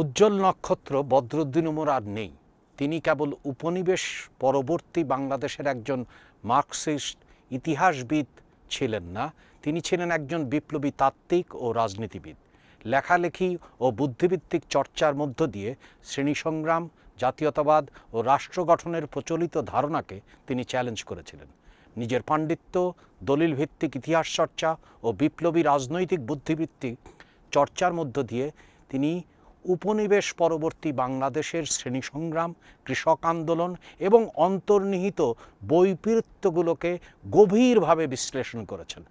উজ্জ্বল নক্ষত্র বদরুদ্দিন উমর আর নেই। তিনি কেবল উপনিবেশ পরবর্তী বাংলাদেশের একজন মার্কসিস্ট ইতিহাসবিদ ছিলেন না, তিনি ছিলেন একজন বিপ্লবী তাত্ত্বিক ও রাজনীতিবিদ। লেখালেখি ও বুদ্ধিভিত্তিক চর্চার মধ্য দিয়ে শ্রেণি সংগ্রাম জাতীয়তাবাদ ও রাষ্ট্র গঠনের প্রচলিত ধারণাকে তিনি চ্যালেঞ্জ করেছিলেন। নিজের পাণ্ডিত্য দলিল ভিত্তিক ইতিহাস চর্চা ও বিপ্লবী রাজনৈতিক বুদ্ধিভিত্তিক চর্চার মধ্য দিয়ে তিনি উপনিবেশ পরবর্তী বাংলাদেশের শ্রেণি সংগ্রাম কৃষক আন্দোলন এবং অন্তর্নিহিত বৈপরীত্যগুলোকে গভীরভাবে বিশ্লেষণ করেছেন।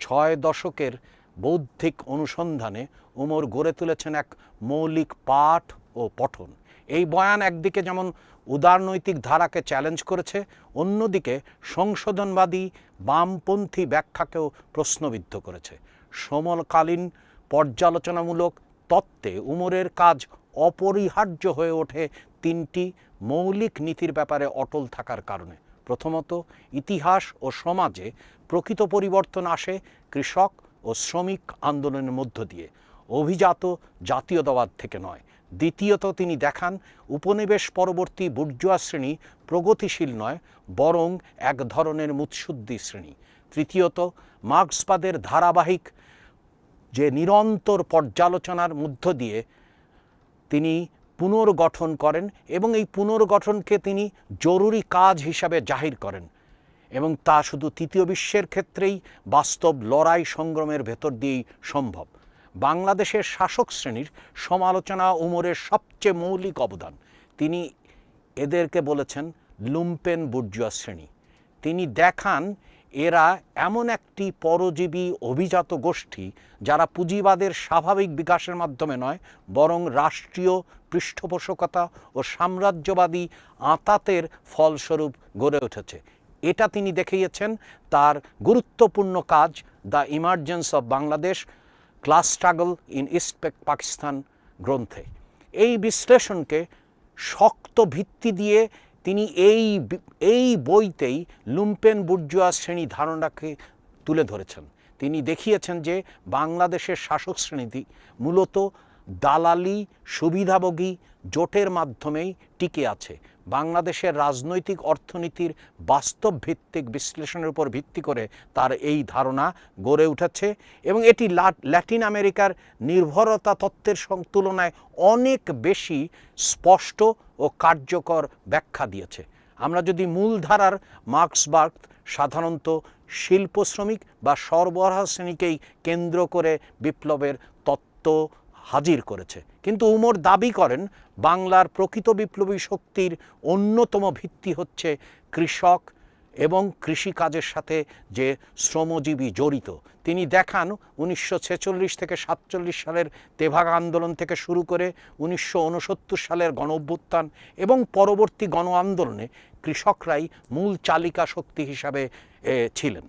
ছয় দশকের বৌদ্ধিক অনুসন্ধানে উমর গড়ে তুলেছেন এক মৌলিক পাঠ ও পঠন। এই বয়ান একদিকে যেমন উদারনৈতিক ধারাকে চ্যালেঞ্জ করেছে, অন্যদিকে সংশোধনবাদী বামপন্থী ব্যাখ্যাকেও প্রশ্নবিদ্ধ করেছে। সমলকালীন পর্যালোচনামূলক তত্ত্বে উমরের কাজ অপরিহার্য হয়ে ওঠে তিনটি মৌলিক নীতির ব্যাপারে অটল থাকার কারণে। প্রথমত, ইতিহাস ও সমাজে প্রকৃত পরিবর্তন আসে কৃষক ও শ্রমিক আন্দোলনের মধ্য দিয়ে। অভিজাত জাতীয়তাবাদ থেকে নয়। দ্বিতীয়ত, তিনি দেখান, উপনিবেশ পরবর্তী বুর্জুয়া শ্রেণি প্রগতিশীল নয়, বরং এক ধরনের মুৎসুদ্দি শ্রেণি। তৃতীয়ত, মার্ক্সবাদের ধারাবাহিক যে নিরন্তর পর্যালোচনার মধ্য দিয়ে তিনি পুনর্গঠন করেন এবং এই পুনর্গঠনকে তিনি জরুরি কাজ হিসাবে জাহির করেন এবং তা শুধু তৃতীয় বিশ্বের ক্ষেত্রেই বাস্তব লড়াই সংগ্রামের ভেতর দিয়েই সম্ভব। বাংলাদেশের শাসক শ্রেণির সমালোচনা উমরের সবচেয়ে মৌলিক অবদান। তিনি এদেরকে বলেছেন লুম্পেন বুর্জুয়া শ্রেণি। তিনি দেখান এরা এমন একটি পরজীবী অভিজাত গোষ্ঠী যারা পুঁজিবাদের স্বাভাবিক বিকাশের মাধ্যমে নয়, বরং রাষ্ট্রীয় পৃষ্ঠপোষকতা ও সাম্রাজ্যবাদী আঁতাতের ফলস্বরূপ গড়ে উঠেছে। এটা তিনি দেখিয়েছেন তার গুরুত্বপূর্ণ কাজ, the emergence of Bangladesh, class struggle in east Pakistan গ্রন্থে। এই বিশ্লেষণকে শক্ত ভিত্তি দিয়ে তিনি এই এই বইতেই লুম্পেন বুর্জুয়া শ্রেণি ধারণাকে তুলে ধরেছেন। তিনি দেখিয়েছেন যে বাংলাদেশের শাসক শ্রেণীটি মূলত দালালি সুবিধাভোগী জোটের মাধ্যমেই টিকে আছে। বাংলাদেশের রাজনৈতিক অর্থনীতির বাস্তব ভিত্তিক বিশ্লেষণের উপর ভিত্তি করে তার এই ধারণা গড়ে উঠেছে এবং এটি ল্যাটিন আমেরিকার নির্ভরতা তত্ত্বের তুলনায় অনেক বেশি স্পষ্ট ও কার্যকর ব্যাখ্যা দিয়েছে। আমরা যদি মূলধারার মার্ক্সবার্গ সাধারণত শিল্প শ্রমিক বা সরবরাহ শ্রেণীকেই কেন্দ্র করে বিপ্লবের তত্ত্ব হাজির করেছে। কিন্তু উমর দাবি করেন, বাংলার প্রকৃত বিপ্লবী শক্তির অন্যতম ভিত্তি হচ্ছে কৃষক এবং কৃষিকাজের সাথে যে শ্রমজীবী জড়িত। তিনি দেখান, উনিশশো ছেচল্লিশ থেকে সাতচল্লিশ সালের তেভাগ আন্দোলন থেকে শুরু করে উনিশশো ঊনসত্তর সালের গণ অভ্যুত্থান এবং পরবর্তী গণ আন্দোলনে কৃষকরাই মূল চালিকা শক্তি হিসাবে ছিলেন।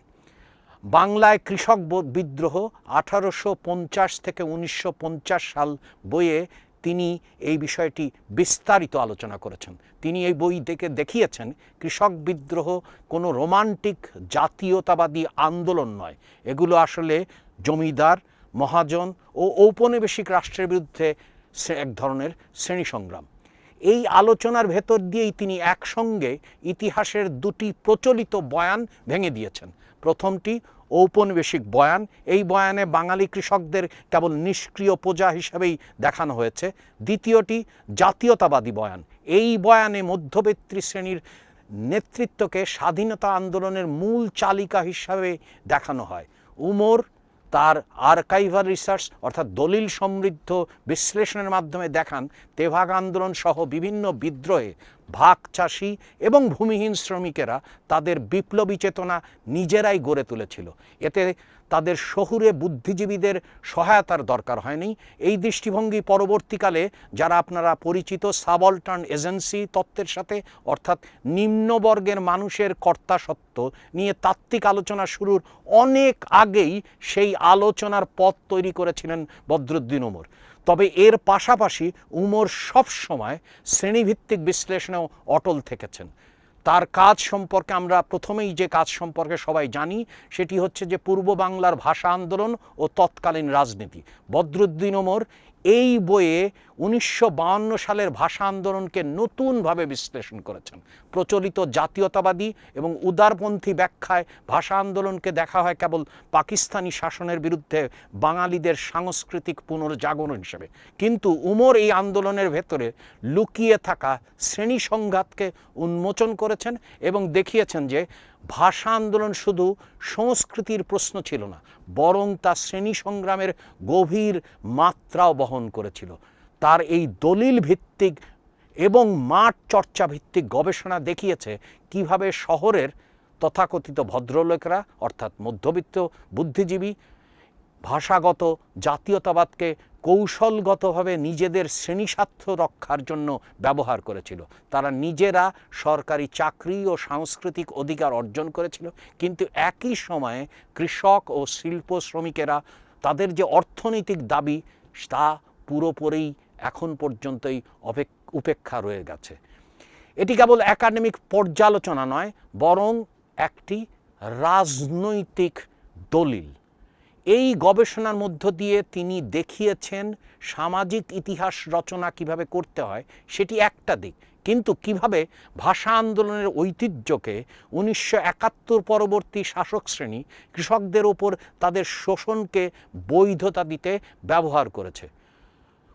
বাংলায় কৃষক বিদ্রোহ আঠারোশো পঞ্চাশ থেকে উনিশশো পঞ্চাশ সাল বইয়ে তিনি এই বিষয়টি বিস্তারিত আলোচনা করেছেন। তিনি এই বই থেকে দেখিয়েছেন, কৃষক বিদ্রোহ কোনো রোমান্টিক, জাতীয়তাবাদী আন্দোলন নয়। এগুলো আসলে জমিদার, মহাজন ও ঔপনিবেশিক রাষ্ট্রের বিরুদ্ধে এক ধরনের শ্রেণি সংগ্রাম এই আলোচনার ভেতর দিয়েই তিনি একসঙ্গে ইতিহাসের দুটি প্রচলিত বয়ান ভেঙে দিয়েছেন। প্রথমটি ঔপনিবেশিক বয়ান। এই বয়ানে বাঙালি কৃষকদের কেবল নিষ্ক্রিয় প্রজা হিসাবেই দেখানো হয়েছে। দ্বিতীয়টি জাতীয়তাবাদী বয়ান। এই বয়ানে মধ্যবিত্তী শ্রেণির নেতৃত্বকে স্বাধীনতা আন্দোলনের মূল চালিকা হিসাবে দেখানো হয়। উমর তার আর্কাইভাল রিসার্চ অর্থাৎ দলিল সমৃদ্ধ বিশ্লেষণের মাধ্যমে দেখান, তেভাগ আন্দোলন সহ বিভিন্ন বিদ্রোহে ভাগ চাষি এবং ভূমিহীন শ্রমিকেরা তাদের বিপ্লবী চেতনা নিজেরাই গড়ে তুলেছিল। এতে তাদের শহুরে বুদ্ধিজীবীদের সহায়তার দরকার হয়নি। এই দৃষ্টিভঙ্গি পরবর্তীকালে যারা আপনারা পরিচিত সাবলটার্ন এজেন্সি তত্ত্বের সাথে, অর্থাৎ নিম্নবর্গের মানুষের কর্তা সত্ত্ব নিয়ে তাত্ত্বিক আলোচনা শুরুর অনেক আগেই সেই আলোচনার পথ তৈরি করেছিলেন বদরুদ্দিন ওমর। তবে এর পাশাপাশি উমর সব সময় শ্রেণীভিত্তিক বিশ্লেষণেও অটল থেকেছেন। তার কাজ সম্পর্কে আমরা প্রথমেই যে কাজ সম্পর্কে সবাই জানি, সেটি হচ্ছে যে পূর্ব বাংলার ভাষা আন্দোলন ও তৎকালীন রাজনীতি। বদরুদ্দিন ওমর এই বইয়ে উনিশশো সালের ভাষা আন্দোলনকে নতুনভাবে বিশ্লেষণ করেছেন। প্রচলিত জাতীয়তাবাদী এবং উদারপন্থী ব্যাখ্যায় ভাষা আন্দোলনকে দেখা হয় কেবল পাকিস্তানি শাসনের বিরুদ্ধে বাঙালিদের সাংস্কৃতিক পুনর্জাগরণ হিসেবে। কিন্তু উমর এই আন্দোলনের ভেতরে লুকিয়ে থাকা শ্রেণি সংঘাতকে উন্মোচন করেছেন এবং দেখিয়েছেন যে ভাষা আন্দোলন শুধু সংস্কৃতির প্রশ্ন ছিল না, বরং তা শ্রেণি সংগ্রামের গভীর মাত্রাও বহন করেছিল। তার এই দলিল ভিত্তিক এবং মাঠ চর্চা ভিত্তিক গবেষণা দেখিয়েছে কীভাবে শহরের তথাকথিত ভদ্রলোকেরা, অর্থাৎ মধ্যবিত্ত বুদ্ধিজীবী, ভাষাগত জাতীয়তাবাদকে কৌশলগতভাবে নিজেদের শ্রেণীস্বার্থ রক্ষার জন্য ব্যবহার করেছিল। তারা নিজেরা সরকারি চাকরি ও সাংস্কৃতিক অধিকার অর্জন করেছিল, কিন্তু একই সময়ে কৃষক ও শিল্প শ্রমিকেরা তাদের যে অর্থনৈতিক দাবি, তা পুরোপুরি এখন পর্যন্তই উপেক্ষা রয়ে গেছে। এটি কেবল একাডেমিক পর্যালোচনা নয়, বরং একটি রাজনৈতিক দলিল। এই গবেষণার মধ্য দিয়ে তিনি দেখিয়েছেন সামাজিক ইতিহাস রচনা কীভাবে করতে হয়, সেটি একটা দিক। কিন্তু কীভাবে ভাষা আন্দোলনের ঐতিহ্যকে উনিশশো একাত্তর পরবর্তী শাসক শ্রেণি কৃষকদের ওপর তাদের শোষণকে বৈধতা দিতে ব্যবহার করেছে।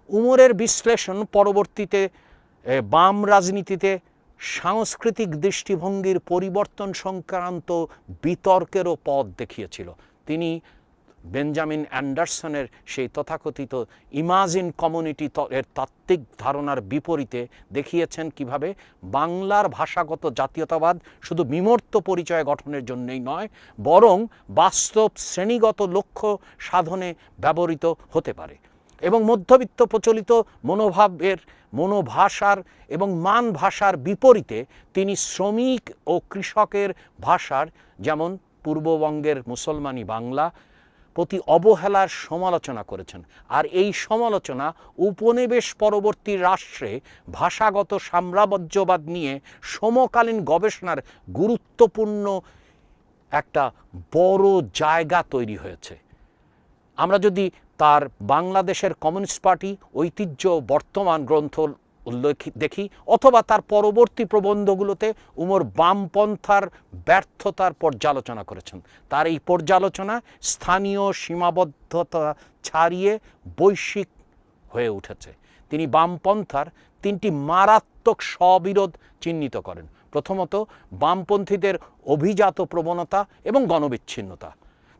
উমরের বিশ্লেষণ পরবর্তীতে বাম রাজনীতিতে সাংস্কৃতিক দৃষ্টিভঙ্গির পরিবর্তন সংক্রান্ত বিতর্কেরও পথ দেখিয়েছিল। তিনি বেঞ্জামিন অ্যান্ডারসনের সেই তথাকথিত ইমাজিন কমিউনিটি এর তাত্ত্বিক ধারণার বিপরীতে দেখিয়েছেন কীভাবে বাংলার ভাষাগত জাতীয়তাবাদ শুধু বিমূর্ত পরিচয় গঠনের জন্যই নয়, বরং বাস্তব শ্রেণীগত লক্ষ্য সাধনে ব্যবহৃত হতে পারে। এবং মধ্যবিত্ত প্রচলিত মনোভাবের, মনোভাষার এবং মান ভাষার বিপরীতে তিনি শ্রমিক ও কৃষকের ভাষার, যেমন পূর্ববঙ্গের মুসলমানি বাংলা, প্রতি অবহেলার সমালোচনা করেছেন। আর এই সমালোচনা উপনিবেশ পরবর্তী রাষ্ট্রে ভাষাগত সাম্রাজ্যবাদ নিয়ে সমকালীন গবেষণার গুরুত্বপূর্ণ একটা বড় জায়গা তৈরি হয়েছে। আমরা যদি তার বাংলাদেশের কমিউনিস্ট পার্টি ঐতিহ্য বর্তমান গ্রন্থ উল্লেখ- দেখি, অথবা তার পরবর্তী প্রবন্ধগুলোতে উমর বামপন্থার ব্যর্থতার পর্যালোচনা করেছেন। তার এই পর্যালোচনা স্থানীয় সীমাবদ্ধতা ছাড়িয়ে বৈশ্বিক হয়ে উঠেছে। তিনি বামপন্থার তিনটি মারাত্মক স্ববিরোধ চিহ্নিত করেন। প্রথমত, বামপন্থীদের অভিজাত প্রবণতা এবং গণবিচ্ছিন্নতা।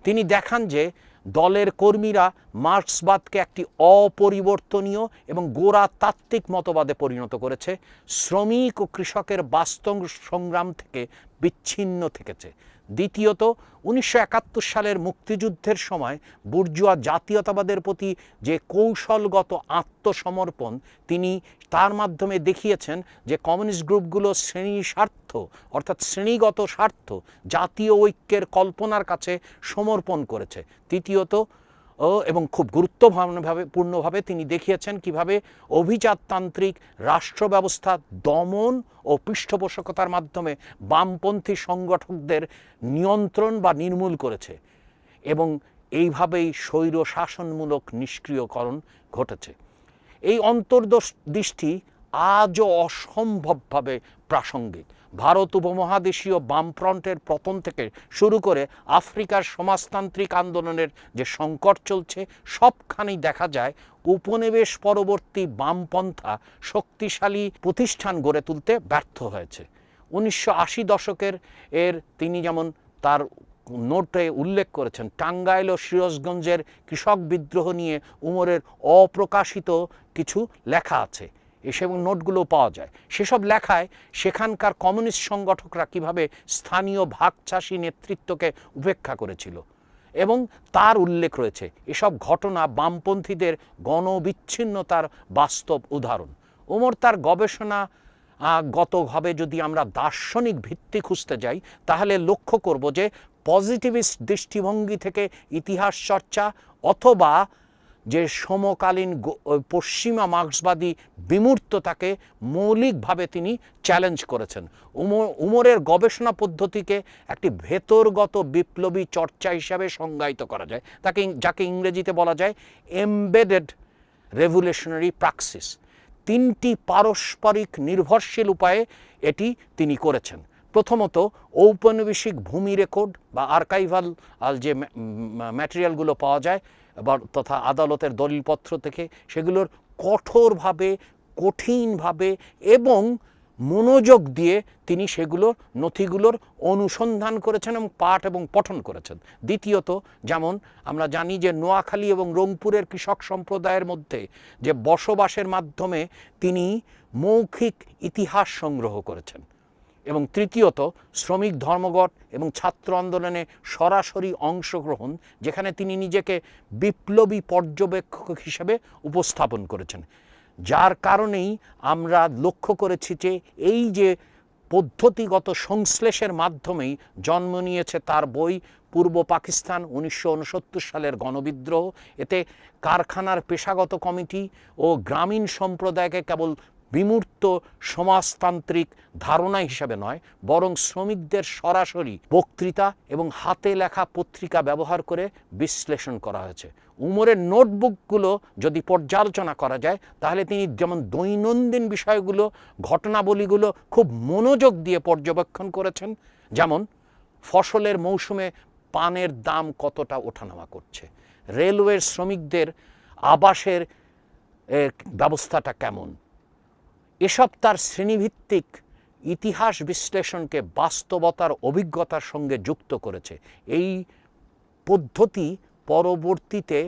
তিনি দেখান যে দলের কর্মীরা মার্ক্সবাদকে একটি অপরিবর্তনীয় এবং গোড়া তাত্ত্বিক মতবাদে পরিণত করেছে। শ্রমিক ও কৃষকের বাস্তব সংগ্রাম থেকে বিচ্ছিন্ন থেকেছে। দ্বিতীয়ত, উনিশশো একাত্তর সালের মুক্তিযুদ্ধের সময় বুর্জুয়া জাতীয়তাবাদের প্রতি যে কৌশলগত আত্মসমর্পণ, তিনি তার মাধ্যমে দেখিয়েছেন যে কমিউনিস্ট গ্রুপগুলো শ্রেণি স্বার্থ, অর্থাৎ শ্রেণীগত স্বার্থ, জাতীয় ঐক্যের কল্পনার কাছে সমর্পণ করেছে। তৃতীয়ত ও এবং খুব গুরুত্বপূর্ণভাবে, পূর্ণভাবে তিনি দেখিয়েছেন কীভাবে অভিজাততান্ত্রিক রাষ্ট্র ব্যবস্থা দমন ও পৃষ্ঠপোষকতার মাধ্যমে বামপন্থী সংগঠকদের নিয়ন্ত্রণ বা নির্মূল করেছে এবং এইভাবেই স্বৈর শাসনমূলক নিষ্ক্রিয়করণ ঘটেছে। এই অন্তর্দৃষ্টি আজও অসম্ভবভাবে প্রাসঙ্গিক। ভারত উপমহাদেশীয় বামফ্রন্টের পতন থেকে শুরু করে আফ্রিকার সমাজতান্ত্রিক আন্দোলনের যে সংকট চলছে, সবখানেই দেখা যায় উপনিবেশ পরবর্তী বামপন্থা শক্তিশালী প্রতিষ্ঠান গড়ে তুলতে ব্যর্থ হয়েছে। উনিশশো আশি দশকের এর তিনি যেমন তার নোটে উল্লেখ করেছেন, টাঙ্গাইল ও সিরাজগঞ্জের কৃষক বিদ্রোহ নিয়ে উমরের অপ্রকাশিত কিছু লেখা আছে। এসব নোটগুলো পাওয়া যায়। সেসব লেখায় সেখানকার কমিউনিস্ট সংগঠকরা কীভাবে স্থানীয় ভাগচাষী নেতৃত্বকে উপেক্ষা করেছিল এবং তার উল্লেখ রয়েছে, এসব ঘটনা বামপন্থীদের গণবিচ্ছিন্নতার বাস্তব উদাহরণ। ওমর, তার গবেষণা গতভাবে যদি আমরা দার্শনিক ভিত্তি খুঁজতে যাই, তাহলে লক্ষ্য করব যে পজিটিভিস্ট দৃষ্টিভঙ্গি থেকে ইতিহাস চর্চা অথবা যে সমকালীন পশ্চিমা মার্ক্সবাদী বিমূর্ততাকে মৌলিকভাবে তিনি চ্যালেঞ্জ করেছেন। উমর, উমরের গবেষণা পদ্ধতিকে একটি ভেতরগত বিপ্লবী চর্চা হিসাবে সংজ্ঞায়িত করা যায়। তাকে যাকে ইংরেজিতে বলা যায় এমবেডেড রেভুলেশনারি প্রাক্সিস তিনটি পারস্পরিক নির্ভরশীল উপায়ে এটি তিনি করেছেন। প্রথমত ঔপনিবেশিক ভূমি রেকর্ড বা আর্কাইভাল যে ম্যাটেরিয়ালগুলো পাওয়া যায়, বা তথা আদালতের দলিলপত্র থেকে, সেগুলোর কঠোরভাবে, কঠিনভাবে এবং মনোযোগ দিয়ে তিনি সেগুলোর নথিগুলোর অনুসন্ধান করেছেন এবং পাঠ এবং পঠন করেছেন। দ্বিতীয়ত, যেমন আমরা জানি যে নোয়াখালী এবং রংপুরের কৃষক সম্প্রদায়ের মধ্যে যে বসবাসের মাধ্যমে তিনি মৌখিক ইতিহাস সংগ্রহ করেছেন। এবং তৃতীয়ত শ্রমিক ধর্মঘট এবং ছাত্র আন্দোলনে সরাসরি অংশগ্রহণ, যেখানে তিনি নিজেকে বিপ্লবী পর্যবেক্ষক হিসেবে উপস্থাপন করেছেন। যার কারণেই আমরা লক্ষ্য করেছি যে এই যে পদ্ধতিগত সংশ্লেষের মাধ্যমেই জন্ম নিয়েছে তার বই পূর্ব পাকিস্তান উনিশশো উনসত্তর সালের গণবিদ্রোহ। এতে কারখানার পেশাগত কমিটি ও গ্রামীণ সম্প্রদায়কে কেবল বিমূর্ত সমাজতান্ত্রিক ধারণা হিসাবে নয়, বরং শ্রমিকদের সরাসরি বক্তৃতা এবং হাতে লেখা পত্রিকা ব্যবহার করে বিশ্লেষণ করা হয়েছে। উমরের নোটবুকগুলো যদি পর্যালোচনা করা যায়, তাহলে তিনি যেমন দৈনন্দিন বিষয়গুলো, ঘটনাবলীগুলো খুব মনোযোগ দিয়ে পর্যবেক্ষণ করেছেন, যেমন ফসলের মৌসুমে পানের দাম কতটা ওঠানামা করছে, রেলওয়ের শ্রমিকদের আবাসের ব্যবস্থাটা কেমন এসব তার শ্রেণীভিত্তিক ইতিহাস বিশ্লেষণকে বাস্তবতার অভিজ্ঞতার সঙ্গে যুক্ত করেছে। এই পদ্ধতি পরবর্তীতে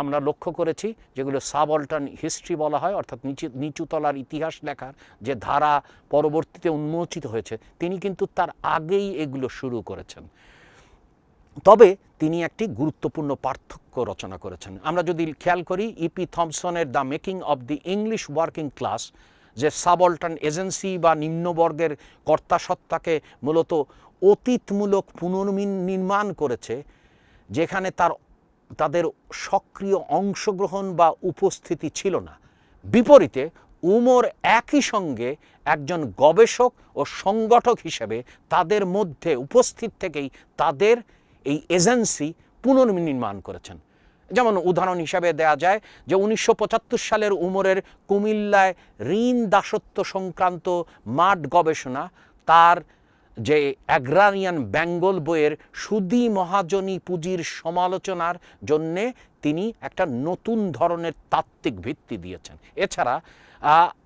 আমরা লক্ষ্য করেছি, যেগুলো সাবঅল্টার্ন হিস্ট্রি বলা হয়, অর্থাৎ নিচু, নিচুতলার ইতিহাস লেখার যে ধারা পরবর্তীতে উন্মোচিত হয়েছে, তিনি কিন্তু তার আগেই এগুলো শুরু করেছেন। তবে তিনি একটি গুরুত্বপূর্ণ পার্থক্য রচনা করেছেন। আমরা যদি খেয়াল করি EP থমসনের the making of the English working class যে সাবঅল্টার্ন এজেন্সি বা নিম্নবর্গের কর্তাসত্তাকে মূলত অতীতমূলক পুনর্নির্মাণ করেছে, যেখানে তার, তাদের সক্রিয় অংশগ্রহণ বা উপস্থিতি ছিল না। বিপরীতে, উমর একই সঙ্গে একজন গবেষক ও সংগঠক হিসেবে তাদের মধ্যে উপস্থিত থেকেই তাদের এই এজেন্সি পুনর্নির্মাণ করেছেন। যেমন উদাহরণ হিসাবে দেয়া যায় যে উনিশশো পঁচাত্তর সালের উমরের কুমিল্লায় ঋণ দাসত্ব সংক্রান্ত মাঠ গবেষণা, তার যে অ্যাগ্রারিয়ান বেঙ্গল বইয়ের সুদী মহাজনী পুঁজির সমালোচনার জন্যে তিনি একটা নতুন ধরনের তাত্ত্বিক ভিত্তি দিয়েছেন। এছাড়া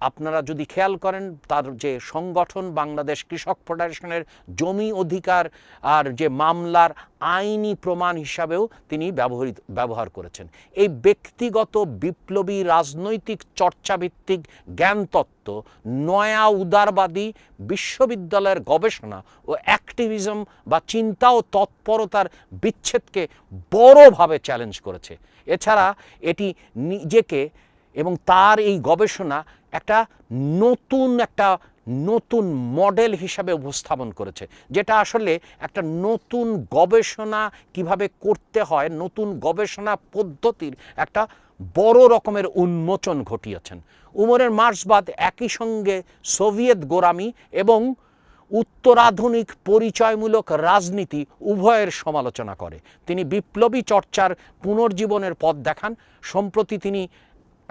আপনারা যদি খেয়াল করেন, তার যে সংগঠন বাংলাদেশ কৃষক ফেডারেশনের জমি অধিকার আর যে মামলার আইনি প্রমাণ হিসাবেও তিনি ব্যবহৃত, ব্যবহার করেছেন। এই ব্যক্তিগত বিপ্লবী রাজনৈতিক চর্চাভিত্তিক জ্ঞানতত্ত্ব, নয়া উদারবাদী বিশ্ববিদ্যালয়ের গবেষণা ও অ্যাক্টিভিজম বা চিন্তা ও তৎপরতার বিচ্ছেদকে বড়ভাবে চ্যালেঞ্জ করেছে। এছাড়া এটি নিজেকে এবং তার এই গবেষণা একটা নতুন একটা নতুন মডেল হিসাবে উপস্থাপন করেছে, যেটা আসলে একটা নতুন গবেষণা কীভাবে করতে হয়, নতুন গবেষণা পদ্ধতির একটা বড় রকমের উন্মোচন ঘটিয়েছেন। উমরের মার্সবাদ একই সঙ্গে সোভিয়েত গোরামি এবং উত্তরাধুনিক পরিচয়মূলক রাজনীতি উভয়ের সমালোচনা করে। তিনি বিপ্লবী চর্চার পুনর্জীবনের পথ দেখান, সম্প্রতি তিনি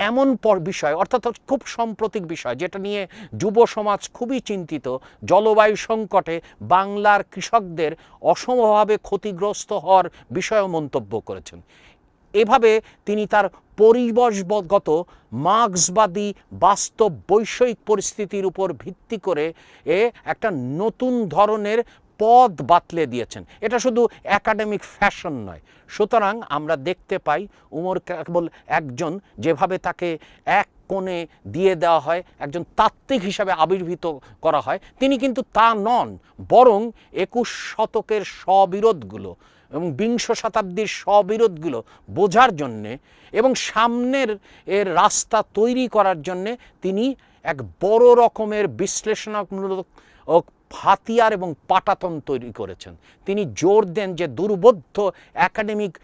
এমন পর বিষয়, অর্থাৎ খুব সাম্প্রতিক বিষয়, যেটা নিয়ে যুব সমাজ খুবই চিন্তিত, জলবায়ু সংকটে বাংলার কৃষকদের অসমভাবে ক্ষতিগ্রস্ত হওয়ার বিষয়েও মন্তব্য করেছেন। এভাবে তিনি তার পরিবেশগত, মার্ক্সবাদী, বাস্তব বৈষয়িক পরিস্থিতির উপর ভিত্তি করে এ একটা নতুন ধরনের পদ বাতলে দিয়েছেন। এটা শুধু একাডেমিক ফ্যাশন নয়। সুতরাং আমরা দেখতে পাই উমর কেবল একজন যেভাবে তাকে এক কোণে দিয়ে দেওয়া হয়, একজন তাত্ত্বিক হিসাবে আবির্ভূত করা হয়, তিনি কিন্তু তা নন, বরং একুশ শতকের স্ববিরোধগুলো এবং বিংশ শতাব্দীর স্ববিরোধগুলো বোঝার জন্যে এবং সামনের এর রাস্তা তৈরি করার জন্যে তিনি এক বড় রকমের বিশ্লেষণামূলক হাতিয়ার এবং পাটাতন তৈরি করেছেন। তিনি জোর দেন যে দুর্বোধ্য একাডেমিক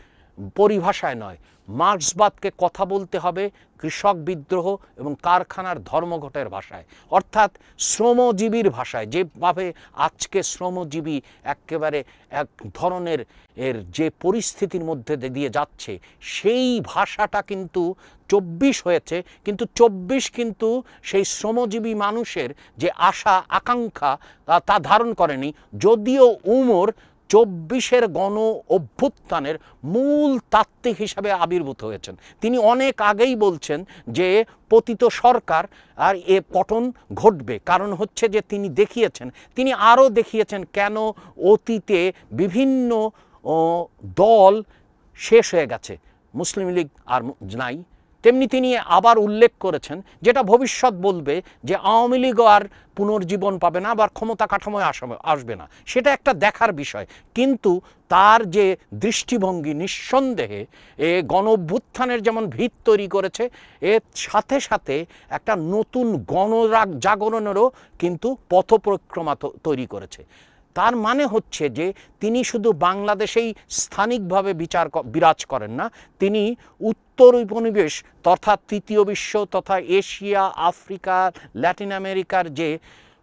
পরিভাষায় নয়। মার্ক্সবাদকে কথা বলতে হবে কৃষক বিদ্রোহ এবং কারখানার ধর্মঘটের ভাষায়। অর্থাৎ শ্রমজীবীর ভাষায়। যেভাবে আজকে শ্রমজীবী একেবারে এক ধরনের এর যে পরিস্থিতির মধ্যে দিয়ে যাচ্ছে, সেই ভাষাটা কিন্তু চব্বিশ হয়েছে। কিন্তু চব্বিশ কিন্তু সেই শ্রমজীবী মানুষের যে আশা, আকাঙ্ক্ষা তা- ধারণ করেনি। যদিও উমর চব্বিশের গণ অভ্যুত্থানের মূল তাত্ত্বিক হিসাবে আবির্ভূত হয়েছেন। তিনি অনেক আগেই বলছেন যে পতিত সরকার আর এ পতন ঘটবে। কারণ হচ্ছে যে তিনি দেখিয়েছেন, তিনি আরও দেখিয়েছেন কেন অতীতে বিভিন্ন দল শেষ হয়ে গেছে। মুসলিম লীগ আর নাই তেমনি তিনি আবার উল্লেখ করেছেন, যেটা ভবিষ্যৎ বলবে যে আওয়ামী লীগও আর পুনর্জীবন পাবে না, আবার ক্ষমতা কাঠামোয় আসবে- না। সেটা একটা দেখার বিষয়। কিন্তু তার যে দৃষ্টিভঙ্গি নিঃসন্দেহে, এ গণ অভ্যুত্থানের যেমন ভিত তৈরি করেছে, এর সাথে সাথে একটা নতুন গণরাগ জাগরণেরও কিন্তু পথপরিক্রমা তৈরি করেছে। তার মানে হচ্ছে যে তিনি শুধু বাংলাদেশেই স্থানিকভাবে বিচার বিরাজ করেন না, তিনি উত্তর উপনিবেশ তথা তৃতীয় বিশ্ব তথা এশিয়া, আফ্রিকা, ল্যাটিন আমেরিকার যে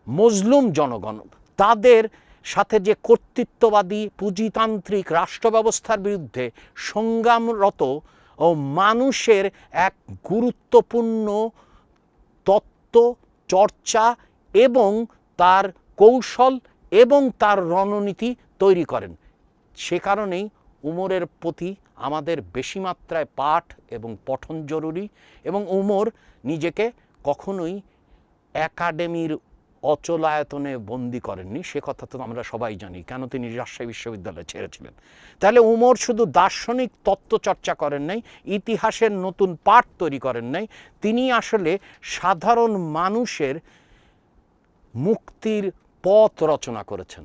মজলুম জনগণ, তাদের সাথে যে কর্তৃত্ববাদী, পুঁজিতান্ত্রিক রাষ্ট্র ব্যবস্থার বিরুদ্ধে সংগ্রামরত ও মানুষের এক গুরুত্বপূর্ণ তত্ত্ব, চর্চা এবং তার কৌশল এবং তার রণনীতি তৈরি করেন। সে কারণেই উমরের প্রতি আমাদের বেশি মাত্রায় পাঠ এবং পঠন জরুরি এবং উমর নিজেকে কখনোই একাডেমির অচলায়তনে বন্দি করেননি। সে কথা তো আমরা সবাই জানি, কেন তিনি রাজশাহী বিশ্ববিদ্যালয়ে ছেড়েছিলেন? তাহলে উমর শুধু দার্শনিক তত্ত্বচর্চা করেন নাই, ইতিহাসের নতুন পাঠ তৈরি করেন নাই, তিনি আসলে সাধারণ মানুষের মুক্তির পথ রচনা করেছেন।